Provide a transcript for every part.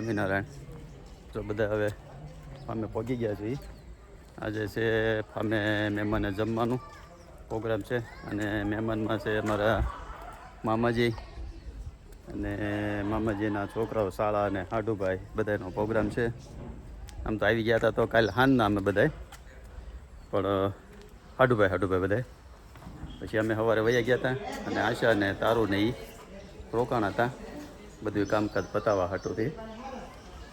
સ્વામિનારાયણ. તો બધા હવે ફામે પહોંચી ગયા છીએ આજે છે ફામે મહેમાને જમવાનું પ્રોગ્રામ છે અને મહેમાનમાં છે અમારા મામાજી અને મામાજીના છોકરાઓ શાળા અને હાડુભાઈ બધાનો પ્રોગ્રામ છે. આમ તો આવી ગયા હતા તો કાલે હાનના અમે બધાય. પણ હાડુભાઈ હાડુભાઈ બધાય. પછી અમે સવારે વયા ગયા હતા અને આશા અને તારું ને એ રોકાણ હતા. બધું કામકાજ પતાવવા હાટુથી.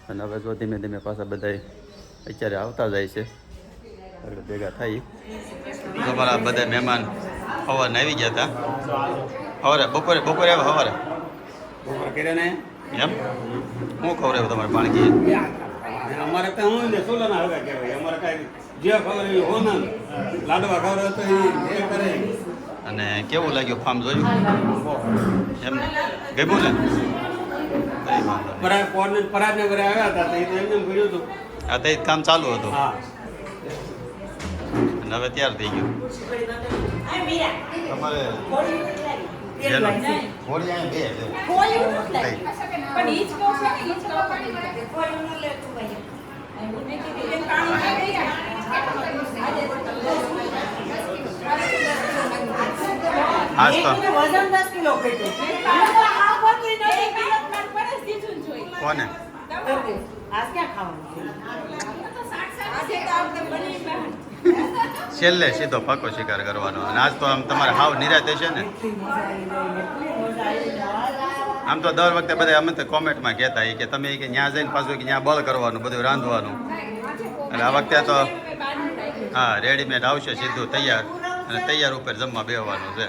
અને હવે જો ધીમે ધીમે પાછા બધા અત્યારે આવતા જાય છે. એટલે ભેગા થઈ તમારા બધા મહેમાન સવારને આવી ગયા હતા. સવારે બપોરે બપોરે આવે સવારે બપોર કર્યા ને? એમ? હું ખવડાવ્યું તમારે પાણી અમારે ત્યાં હું ને સોલાના હગા કહેવાય. અમારે કાંઈ જે ખબર એ હો ના. લાડવા ખબર તો એ કરે. અને કેવું લાગ્યું ફાર્મ જોયું? એમ ને? ગમ્યું ને. પરાગ પોરને પરાગને ઘરે આવ્યા હતા તો એ તો એમને હતું. આ તો કામ ચાલુ હતું. હા. અને હવે તૈયાર થઈ ગયું. તમારે આજ તો વજન દસ કિલો. કોને? છેલ્લે સીધો પાકો શિકાર કરવાનો. અને આજ તો આમ તમારે હાવ નિરાતે છે ને. આમ તો દર વખતે બધા અમે તો કોમેન્ટમાં કહેતા કે તમે કે ત્યાં જઈને પાછું કે ત્યાં બળ કરવાનું બધું રાંધવાનું. અને આ વખતે તો હા રેડીમેડ આવશે સીધું તૈયાર. અને તૈયાર ઉપર જમવા બેહવાનું છે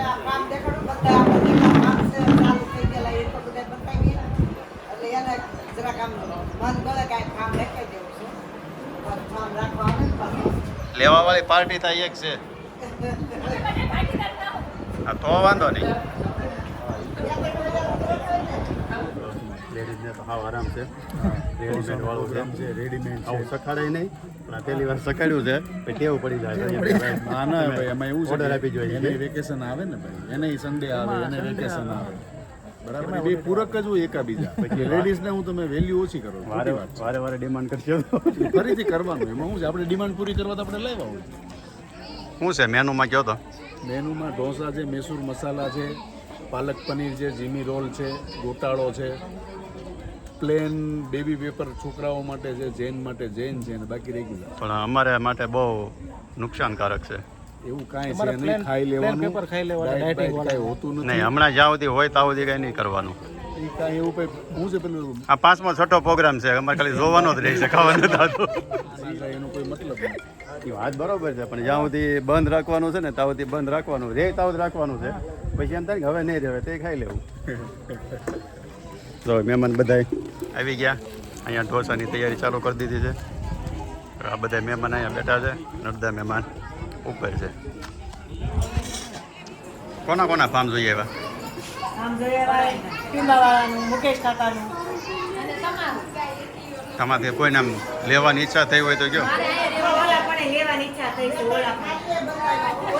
આ કામ દેખાડું બધા આપણે જે કામ છે, ચાલુ થઈ ગયેલા એ તો બધા બતાવીએ. એટલે એને જરાક આમ મન ગળે કાંઈ કામ દેખાઈ દેવું છે. પણ કામ રાખવા આવે ને પાછું. લેવાવાળી પાર્ટી થાય એક છે. હા તો વાંધો નહીં. લેડીઝને તો હાવ આરામ છે. રેડીમેડ વાળું છે. રેડીમેડ આવું સખાડાય નહીં પણ પહેલી વાર સખાડ્યું છે. પછી ટેવ પડી જાય? ના ના ભાઈ એમાં એવું ઓર્ડર આપી જોઈએ. એને વેકેશન આવે ને ભાઈ. એને સન્ડે આવે એને વેકેશન આવે. બરાબર? બે પૂરક જ હોય એકાબીજા. પછી લેડીઝને હું તમે વેલ્યુ ઓછી કરો વારે વારે વારે ડિમાન્ડ કરશો ફરીથી કરવાનું એમાં હું છે? આપણે ડિમાન્ડ પૂરી કરવા તો આપણે લેવા હોય. શું છે? મેનુમાં કયો તો? મેનુમાં ઢોસા છે મૈસૂર મસાલા છે પાલક પનીર છે જીમી રોલ છે ગોટાળો છે પ્લેન બેબી પેપર છોકરાઓ માટે છે જૈન માટે જૈન છે અને બાકી રેગ્યુલર પણ અમારે માટે બહુ નુકસાનકારક છે. એવું કાંઈ છે નહીં ખાઈ લેવાનું. પેપર ખાઈ લેવાનું કાંઈ હોતું નહીં હમણાં જ્યાં સુધી હોય ત્યાં સુધી કંઈ નહીં કરવાનું. કાંઈ એવું કંઈ હું છે પેલું? આ પાંચમો છઠ્ઠો પ્રોગ્રામ છે અમારે ખાલી જોવાનો જ રહેશે ખાવાનું થતું એનો કોઈ મતલબ નથી. એ વાત બરોબર છે પણ જ્યાં સુધી બંધ રાખવાનું છે ને ત્યાં સુધી બંધ રાખવાનું રે ત્યાં સુધી રાખવાનું છે પછી એમ થાય કે હવે નહીં રહે તે ખાઈ લેવું. તો મહેમાન બધા આવી ગયા. અહીંયા ઢોસાની તૈયારી ચાલુ કરી દીધી છે. આ બધા મહેમાન અહીંયા બેઠા છે અને અડધા મહેમાન ઉપર છે કોના કોના ફાર્મ જોઈએ એવા તમારે કોઈ આમ લેવાની ઈચ્છા થઈ હોય તો કયો.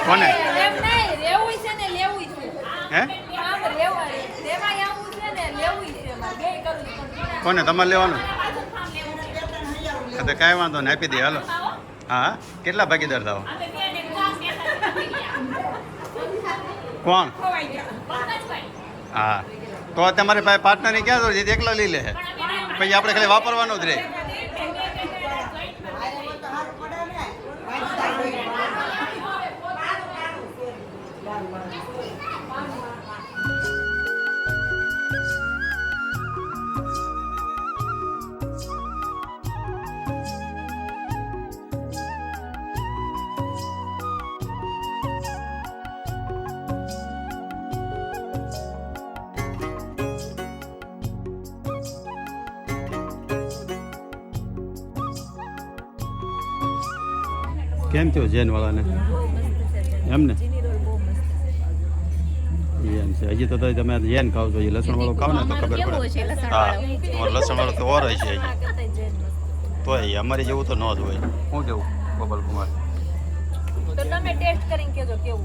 કોને એમ નહીં, લેવું છે ને લેવું છે. હે આમ લેવા- લેવાય આવું છે ને લેવું છે મારે. બેય કરવું છે. પણ કોને તમારે લેવાનું કાંઈ વાંધો નહીં આપી દઈએ હાલો હા કેટલા ભાગીદાર થાવ અમે બે ને ચાર બેઠા થઈ ગયા. કોણ. હા. તો તમારે પાસે પાર્ટનરની ક્યાં એકલો એકલા લઈ લે પછી આપણે ખાલી વાપરવાનું જ રહે. કેમ થયો જૈનવાળાને એમને? એમ ને એમ છે. હજી તો તમે જૈન ખાવ છો એ લસણ વાળો ખાવ ને તો ખબર પડે. હા. અમારે લસણ વાળો તો ઓર છે હજી. તો અમારે જેવું તો ન જ હોય. શું કેવું ગોપાલ કુમાર તો તમે ટેસ્ટ કરીને કહેજો કેવું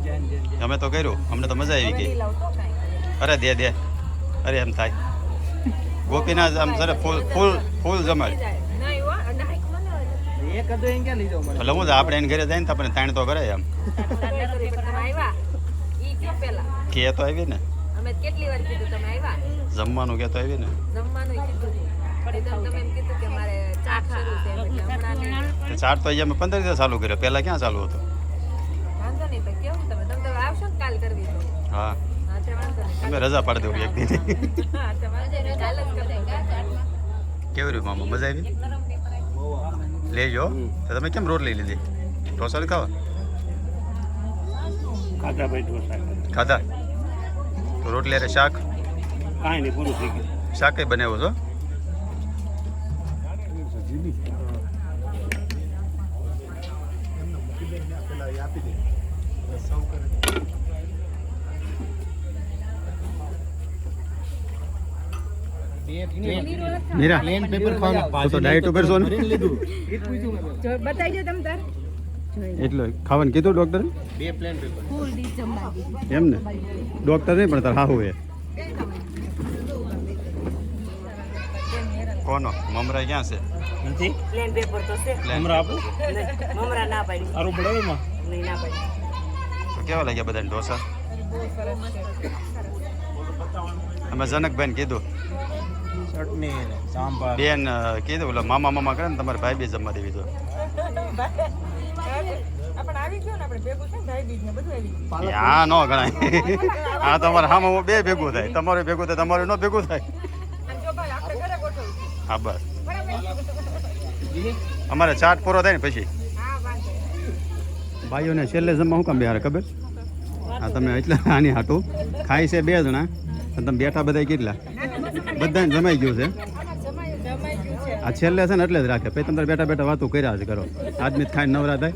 અમે તો કર્યું. અમને તો મજા આવી ગઈ. અરે દે દે. અરે એમ થાય. ગોપીનાથ આમ સર ફૂલ ફૂલ ફૂલ જમાડ. એક હતો એને ક્યાં લઈ જાવ એટલે હું આપણે એને ઘરે જાય ને તો આપણે તાણ તો કરે એમ. કે તો આવી ને. અમે કેટલી વાર કીધું તમે આવ્યા જમવાનું કે તો આવી ને. જમવાનું કીધું પણ તમે તમે એમ કીધું કે મારે ચા શરૂ છે એટલે હમણાં નહીં. તો ચાટ તો અહીંયા મેં પંદર દિવસ ચાલુ કર્યો. પહેલાં ક્યાં ચાલુ હતો? વાંધો નહીં તો કેવું તમે તમે તો આવશો ને કાલ કરવી તો હા. હા તે વાંધો નહીં તમે રજા પાડી દેવું એક. કેવું રહ્યું મામા? મજા આવી? લેજો. તો તમે કેમ રોટલી લીધી? ઢોસા ખાવા? ખાધા ભાઈ ઢોસા. ખાધા? તો રોટલી અરે શાક? કાંઈ નહીં પૂરું થઈ ગયું. શાક કઈ બનાવ્યો છો? મીરા પ્લેન પેપર ખાવાનું. તો ડાયટ ઉપર છો ને બતાવી દો તમ તાર. એટલે ખાવાનું કીધું ડોક્ટર બે પ્લેન પેપર ફૂલ ડીશ જમવા એમ ને? ડોક્ટર નહીં પણ તાર હા હોય કોનો? મમરા ક્યાં છે? નથી? પ્લેન પેપર તો છે. મમરા આપું. મમરા ના પાડી. સારું પડે એમાં? નહીં ના પાડી. તો કેવા લાગ્યા બધાને ઢોસા? અમે જનકબેન કીધું. ચટણી સાંભાર. બેન કીધું ઓલા મામા મામા કરે ને તમારે ભાઈ બી જમવા દેવી તો. હા આવી ગયો ને આપણે ભેગું છે ને ભાઈ બીજ ને બધું આવી ગયું. આ ન ગણાય. હા તમારે હામાં બે ભેગું થાય. તમારું ભેગું થાય તમારું ન ભેગું થાય. અને જો ભાઈ આપણે ઘરે ગોઠવશું હા બસ. અમારે ચાટ પૂરો થાય ને પછી. હા ભાઈઓને છેલ્લે જમવા શું કામ બેહારે ખબર? હા તમે એટલે આની હાટું. ખાય છે બે જણા તમે બેઠા બધા કેટલા? બધાને જમાઈ ગયું છે? જમાઈ જમાઈ ગયું છે. આ છેલ્લે છે ને એટલે જ રાખે. પછી તમે બેઠા બેઠા વાતો કર્યા જ કરો. આદમી ખાઈને નવરા થાય.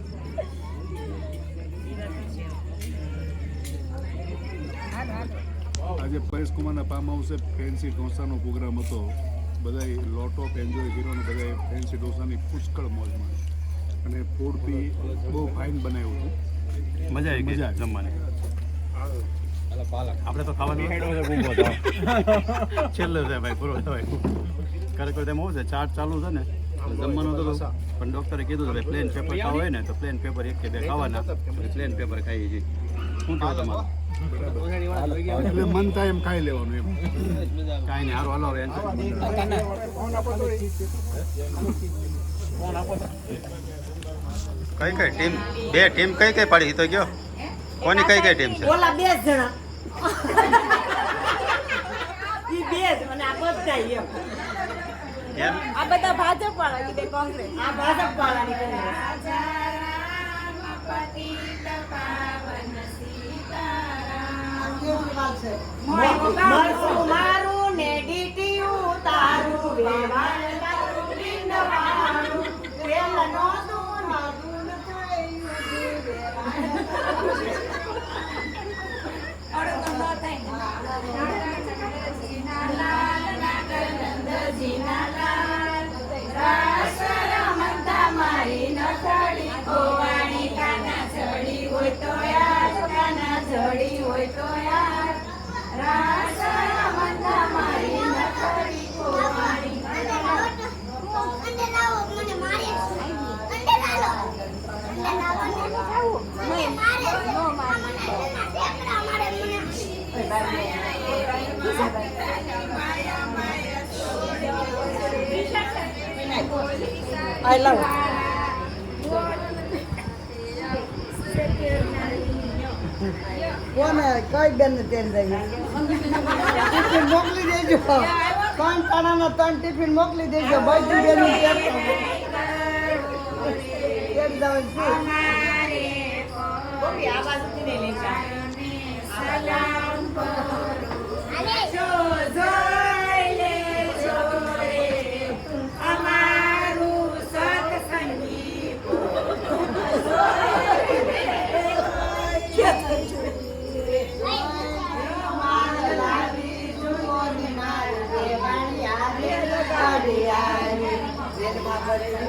આજે પરેશ કુમારના પામ હાઉસે ફેન્સી ઢોસાનો પ્રોગ્રામ હતો. બધાએ લોટ ઓફ એન્જોય કર્યો અને બધાએ ફેન્સી ઢોસાની પુષ્કળ મોજ માણી. અને ફૂડ બી બહુ ફાઇન બનાવ્યું હતું. મજા આવી ગઈ મજા આવી. જમવાની આપણે તો ખાવાનું હેડો છે ભાઈ પૂરો થવાય ખરેખર તેમ શું છે ચાટ ચાલુ છે ને જમવાનું તો પણ ડૉક્ટરે કીધું ભાઈ પ્લેન પેપર ખાવ હોય ને તો પ્લેન પેપર એક કે બે ખાવાના. પ્લેન પેપર ખાઈએ છીએ. શું કહું તમારું? મન થાય એમ ખાઈ લેવાનું એમ. કાંઈ નહીં હારો હાલો કઈ કઈ ટીમ? બે ટીમ કઈ કઈ પાડી? તો ગયો. કોની કઈ કઈ ટીમ છે? ઓલા બે જણા. ઈ બે જ અને આ બધા એમ. આ બધા ભાજપ વાળા કીધે કોંગ્રેસ. આ ભાજપ કોંગ્રેસ મારું ને ડીટીયું તારું વેવાણ. મારે અંડે લાવો અંડે લાવો મને ખાવું મને મારે નો મારે ઢેકડા મારે મને આ લાવો કોને કઈ બેન ને તેલ ટિફિન મોકલી દેજો. ત્રણ તાણાના ત્રણ ટિફિન મોકલી દેજો. બધી બેન એકદમ ગોપી આ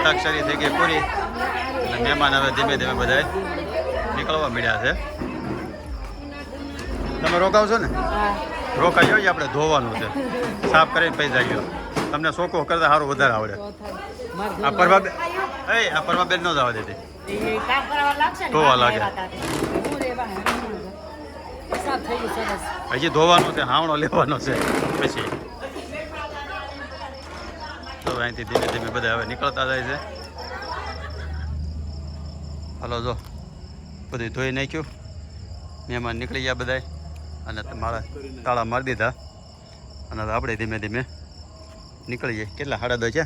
અંતાક્ષરી થઈ ગઈ પૂરી. અને મહેમાન હવે ધીમે ધીમે બધા નીકળવા મળ્યા છે. તમે રોકાવશો ને? રોકાઈ જાય આપણે ધોવાનું છે. સાફ કરીને પૈસા ગયો તમને શોકો કરતા સારું વધારે આવડે. આ પરવા એ આ પરવા બેન નો દેતી કરવા લાગશે ને ધોવા લાગે. હજી ધોવાનું છે હાવણો લેવાનો છે. પછી. તો અહીંથી ધીમે ધીમે બધા હવે નીકળતા જાય છે. હલો જો. બધું ધોઈ નાખ્યું. મહેમાન નીકળી ગયા બધાય. અને મારા તાળા મારી દીધા. અને આપણે ધીમે ધીમે નીકળી જઈએ કેટલા? સાડા દસ છે?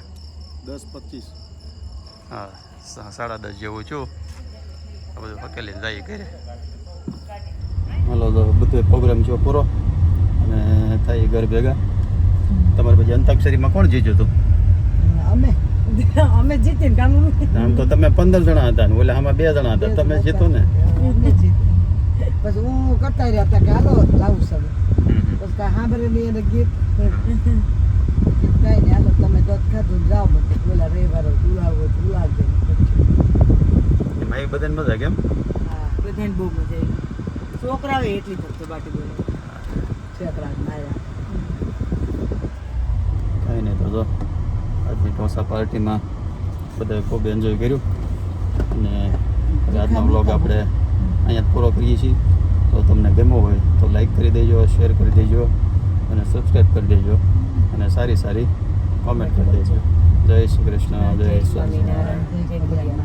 દસ પચીસ. હા સાડા દસ જેવું છું. આ બધું હકેલી જઈએ ઘરે. હલો તો બધો પ્રોગ્રામ છે પૂરો. અને થાય ઘર ભેગા. તમારે પછી અંતાક્ષરીમાં કોણ જીત્યું હતું અમે. અમે જીતીને કામ આમ તો તમે પંદર જણા હતા ને ઓલા આમાં બે જણા હતા. તમે જીતો ને? પછી હું કરતા રહ્યા હતા કે હાલો લાવું સર પછી કાંઈ સાંભળે નહીં એને ગીત. કાંઈ નહીં હાલો તમે દૂધ ખાધું જાઓ બધે. પેલા રવિવારે ઉલાવો ઉલાવજો ભાઈ બધાને મજા કેમ હા બધાને બહુ મજા આવી છોકરાઓ એટલી ફક્ત બાટી બોલે. છોકરા માયા કાંઈ નહીં તો જો. આજની ઢોસા પાર્ટીમાં બધાએ ખૂબ એન્જોય કર્યું. અને આજનો વ્લોગ આપણે અહીંયા પૂરો કરીએ છીએ. તો તમને ગમ્યો હોય તો લાઈક કરી દેજો શેર કરી દેજો અને સબસ્ક્રાઈબ કરી દેજો. અને સારી સારી કોમેન્ટ કરી દેજો. જય શ્રી કૃષ્ણ જય સ્વામિનારાયણ.